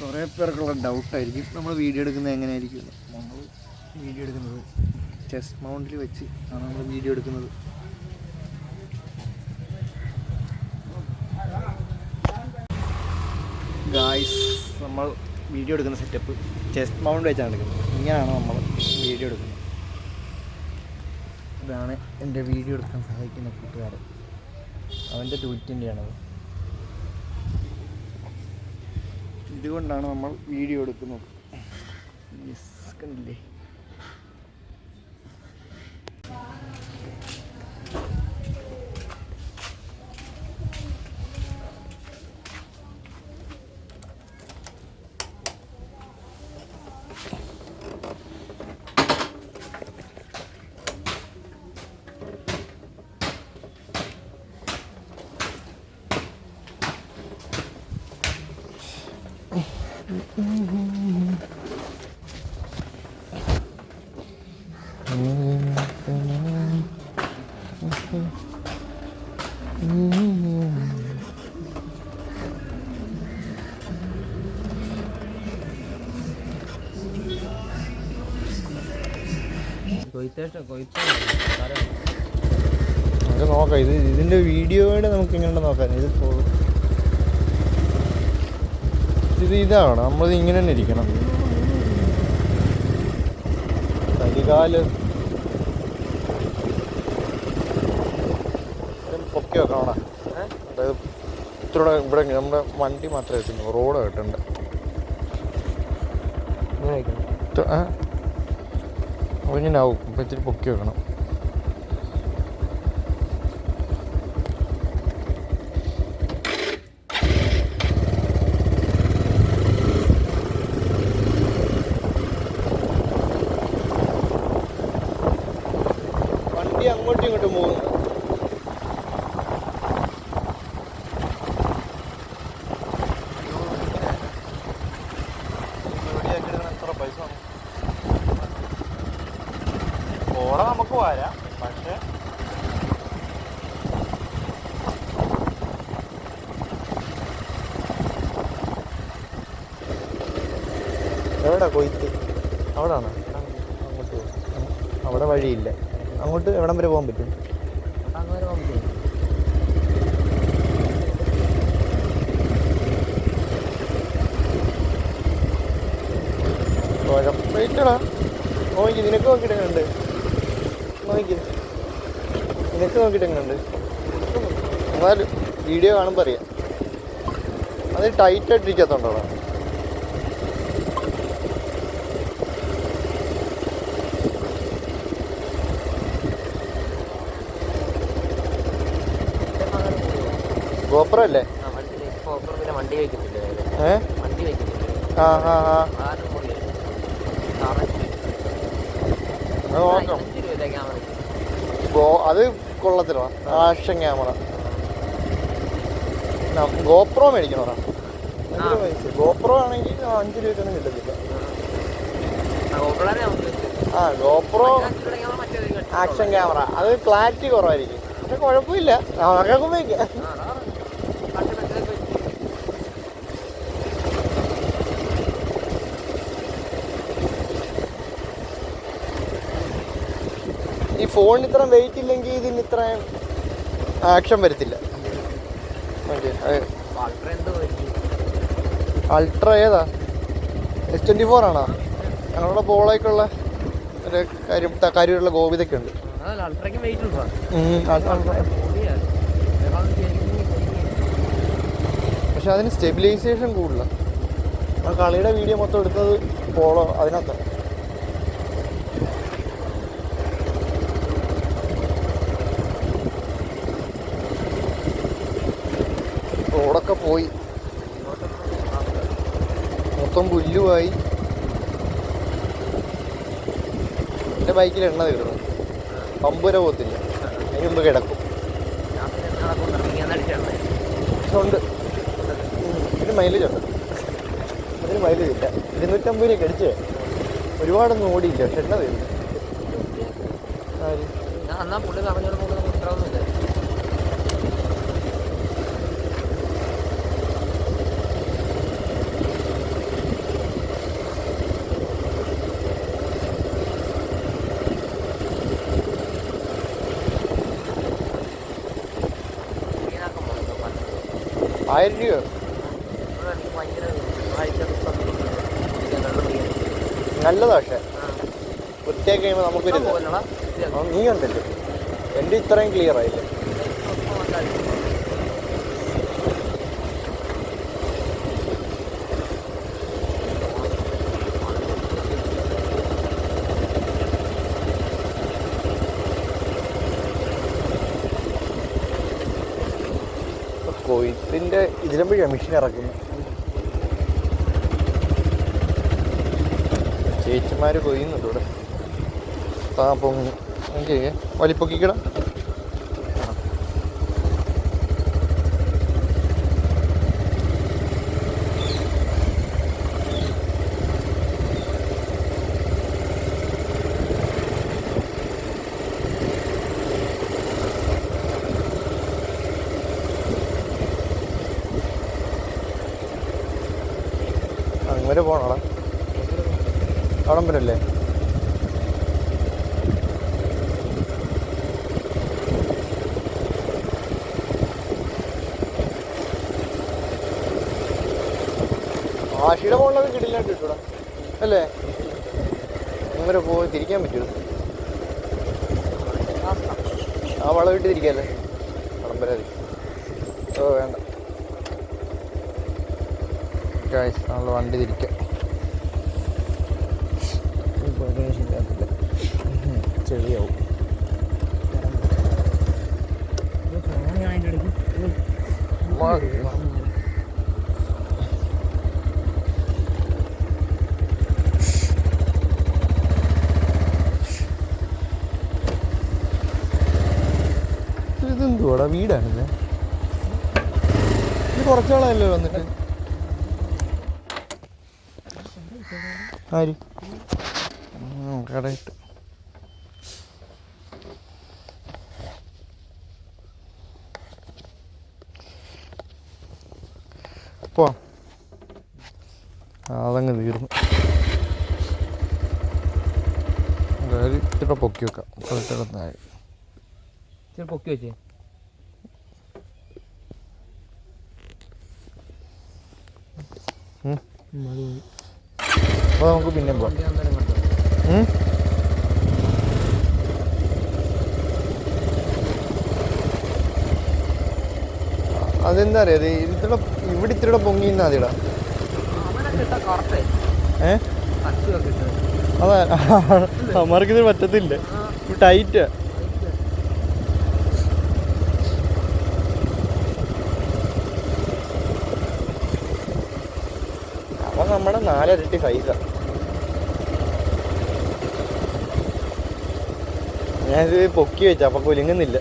കുറേ പേർക്കുള്ള ഡൗട്ടായിരിക്കും. നമ്മൾ വീഡിയോ എടുക്കുന്നത് എങ്ങനെയായിരിക്കും. നമ്മൾ വീഡിയോ എടുക്കുന്നത് ചെസ്റ്റ് മൗണ്ടിൽ വെച്ച് ആണ് നമ്മൾ വീഡിയോ എടുക്കുന്നത്. ഗായ്സ് നമ്മൾ വീഡിയോ എടുക്കുന്ന സെറ്റപ്പ് ചെസ്റ്റ് മൗണ്ട് വെച്ചാണ് എടുക്കുന്നത്. ഇങ്ങനെയാണ് നമ്മൾ വീഡിയോ എടുക്കുന്നത്. ഇതാണ് എന്റെ വീഡിയോ എടുക്കാൻ സഹായിക്കുന്ന കൂട്ടുകാരൻ. അവന്റെ ട്വീറ്റിന്റെയാണത് ഇതുകൊണ്ടാണ് നമ്മൾ വീഡിയോ എടുക്കുന്നത്. കണ്ടില്ലേ? നമുക്ക് നോക്കാം. ഇത് ഇതിന്റെ വീഡിയോയുടെ നമുക്ക് ഇങ്ങനെ നോക്കാം. ഇത് ഇത് ഇതാണ്. നമ്മളിത് ഇങ്ങനെ തന്നെ ഇരിക്കണം. കരികാൽ പൊക്കി വെക്കണം അതായത് ഇത്രയുടെ ഇവിടെ നമ്മുടെ വണ്ടി മാത്രമേ എത്തുന്നു റോഡ് കേട്ടുണ്ട്. അതിങ്ങനെ ആവും. അപ്പം ഇത്തിരി പൊക്കി വെക്കണം. വണ്ടി അങ്ങോട്ടും ഇങ്ങോട്ടും പോകുന്നു. ഓടെ നമുക്ക് വരാം പക്ഷേ എവിടാ കൊയ്ത്ത്? അവിടാണ്? അങ്ങോട്ട് പോ. അവിടെ വഴിയില്ല. അങ്ങോട്ട് എവിടം വരെ പോകാൻ പറ്റും? നോക്കി നിനക്ക് നോക്കിയിട്ട് നോക്കി. നിനക്ക് നോക്കിയിട്ട് എന്നാലും വീഡിയോ കാണുമ്പോൾ അറിയാം. അത് ടൈറ്റ് ഗോപ്രോ അല്ലേ? ഏ? ആ അത് നോക്കാം ഗോ അത് കൊള്ളത്തിലോ ആക്ഷൻ ക്യാമറ. ഗോപ്രോ മേടിക്കണോടാ ആ. ഗോപ്രോ ആണെങ്കിൽ അഞ്ച് രൂപയ്ക്കൊന്നും കിട്ടത്തില്ല. ആ ഗോപ്രോ ആക്ഷൻ ക്യാമറ. അത് ക്ലാരിറ്റി കുറവായിരിക്കും. പക്ഷെ കുഴപ്പമില്ല. നമുക്കൊക്കെ ഉപയോഗിക്കാം ആ, അതാണ്. പണ്ട് മറ്റേതൊക്കെ വെച്ച് ഈ ഫോണിന് ഇത്ര വെയിറ്റ് ഇല്ലെങ്കിൽ ഇതിന് ഇത്ര ആക്ഷൻ വരത്തില്ല. അൾട്ര ഏതാ? എസ് ട്വന്റി ഫോർ ആണോ? ഞങ്ങളുടെ ബോളേക്കുള്ള ഒരു കാര്യം കാര്യമുള്ള ഗോപിതൊക്കെ ഉണ്ട്. പക്ഷെ അതിന് സ്റ്റെബിലൈസേഷൻ കൂടുതലാണ് കളിയുടെ വീഡിയോ മൊത്തം എടുത്തത് പോളോ അതിനകത്താണ് പോയി. മൊത്തം പുല്ലുമായി എന്റെ ബൈക്കിൽ എണ്ണ തീർന്നു. പമ്പ് വരെ പോകത്തില്ല അതിന് മുമ്പ് കിടക്കും. ഉണ്ട്. ഇതിന് മൈലേജ് ഉണ്ട്. അതിന് മൈലേജ് ഇല്ല. ഇരുന്നൂറ്റമ്പത് രൂപ കടിച്ച് ഒരുപാടൊന്നും ഓടിയില്ല. പക്ഷെ എണ്ണ തീർന്നു. അന്നാ പുള്ളി പറഞ്ഞോളൂ ഇത്രയൊന്നുമില്ല ആയിരം രൂപയോ നല്ലതാ പക്ഷെ. വൃത്തിയാക്കി കഴിയുമ്പോൾ നമുക്കൊരു നീ കണ്ടല്ലോ? എന്റെ ഇത്രയും ക്ലിയർ ആയില്ലേ? കൊയ്ത്തിന്റെ വഴിയാണ് മെഷീൻ ഇറക്കുന്നത് ചേച്ചിമാർ കൊയ്യുന്നുണ്ട് ഇവിടെ. താ പൊങ്ങി. എനിക്ക് വലിപ്പൊക്കിക്കട. അങ്ങനെ പോണോടാ. അവിടം വരല്ലേ ആഷിയുടെ ഫോണിലൊക്കെ അല്ലേ? അങ്ങനെ പോയി തിരിക്കാൻ പറ്റുമോ? ആ വളം ഇട്ട് തിരിക്കല്ലേ? കടമ്പരാതി ഓ വേണ്ട. ഗായ്സ് നമ്മൾ വണ്ടി തിരിക്കാം. ചെളിയാവും ഇതെന്തുവാടാ? വീടാണിത്. ഇത് കുറച്ചാളല്ലേ വന്നിട്ട്. ആര്? കടയിട്ട്. പോ. അതങ്ങ് തീർന്നു. അതായത് പൊക്കി വെക്കാം. പൊക്കി വെച്ചേ. ഉം. അപ്പോൾ നമുക്ക് പിന്നെ പോവാം? അതെന്താ അറിയാ? ഇത് ഇവിടെ ഇത്തിരി പൊങ്ങി കറക്റ്റേ ഏ? അതാ. അമ്മമാർക്ക് ഇത് പറ്റത്തില്ല ടൈറ്റ് നമ്മുടെ നാലരട്ടി ഞാൻ ഞാനിത് പൊക്കി വെച്ച അപ്പൊ കുലുങ്ങുന്നില്ല.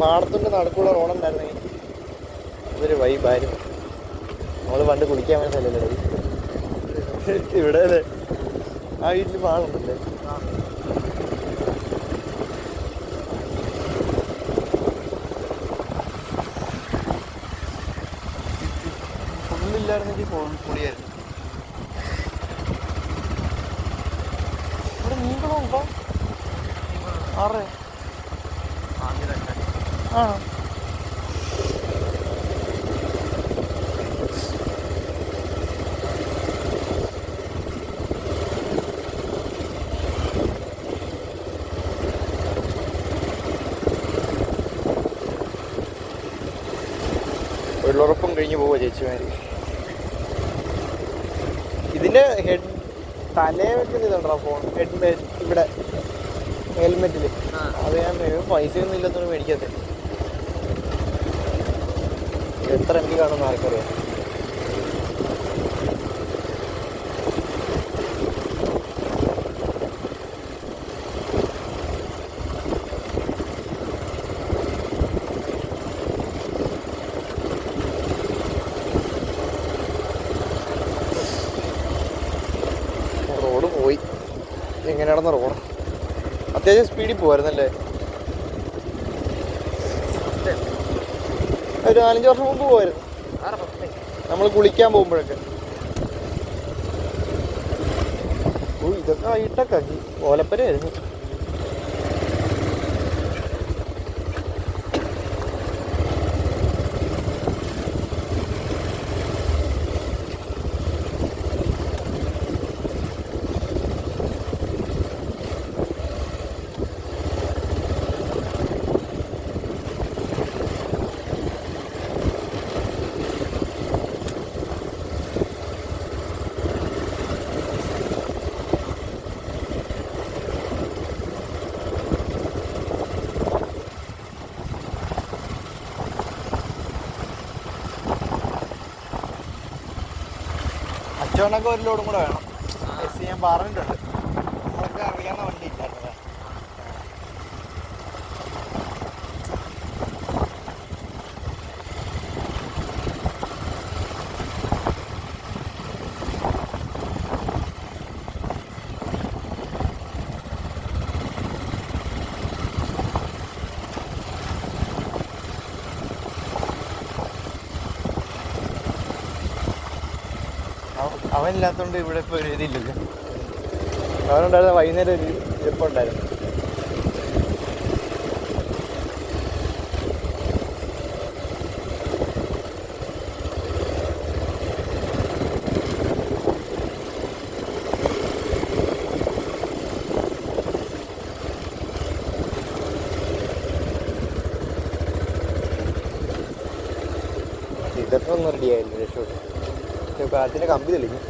പാടത്തിന്റെ നടുക്കുള്ള റോഡുണ്ടായിരുന്നെങ്കിൽ അതൊരു വൈബായിരുന്നു നമ്മൾ പണ്ട് കുളിക്കാൻ വേണ്ടി ഇവിടെ അല്ലേ ആ വീട്ടിൽ പാടുണ്ടല്ലേ ഫുള്ളില്ലായിരുന്നെങ്കിൽ പൊളിയായിരുന്നു. ഇവിടെ ഉണ്ടോ ആറേ. ആ കഴിഞ്ഞ് പോവുക ചേച്ചിമാര് ഇതിന്റെ ഹെഡ് തലേ വെക്കുന്ന ഇതുണ്ടോ ഫോൺ ഹെഡ് ഇവിടെ ഹെൽമെറ്റിൽ അത് ഞാൻ പൈസ ഒന്നും ഇല്ലാത്തോണ്ട് മേടിക്കാത്ത. എത്ര എം കാണുന്ന കാണുമെന്ന് ആർക്കറിയാം റോഡ് പോയി എങ്ങനെ നടന്ന റോഡ് അത്യാവശ്യം സ്പീഡിൽ പോകായിരുന്നല്ലേ ഒരു നാലഞ്ച് വർഷം മുമ്പ് പോവായിരുന്നു. നമ്മൾ കുളിക്കാൻ പോകുമ്പോഴൊക്കെ. ഓ ഇതൊക്കെ വൈകിട്ടൊക്കെ ഓലപ്പരയായിരുന്നു അച്ചോണൊക്കെ ഒരു ലോഡും കൂടെ വേണം. എസ് ഞാൻ പറഞ്ഞിട്ടുണ്ട്. അവ- അവനില്ലാത്തോണ്ട് ഇവിടെ ഇപ്പൊ ഒരു ഇതില്ലല്ലോ. അവനുണ്ടായിരുന്ന വൈകുന്നേരം ഒരു ഇരിപ്പുണ്ടായിരുന്നു ഇതൊക്കെ ഒന്നും റെഡിയായിരുന്നു രക്ഷപ്പെട്ടു? കാറ്റിന്റെ കമ്പി തെളിഞ്ഞു.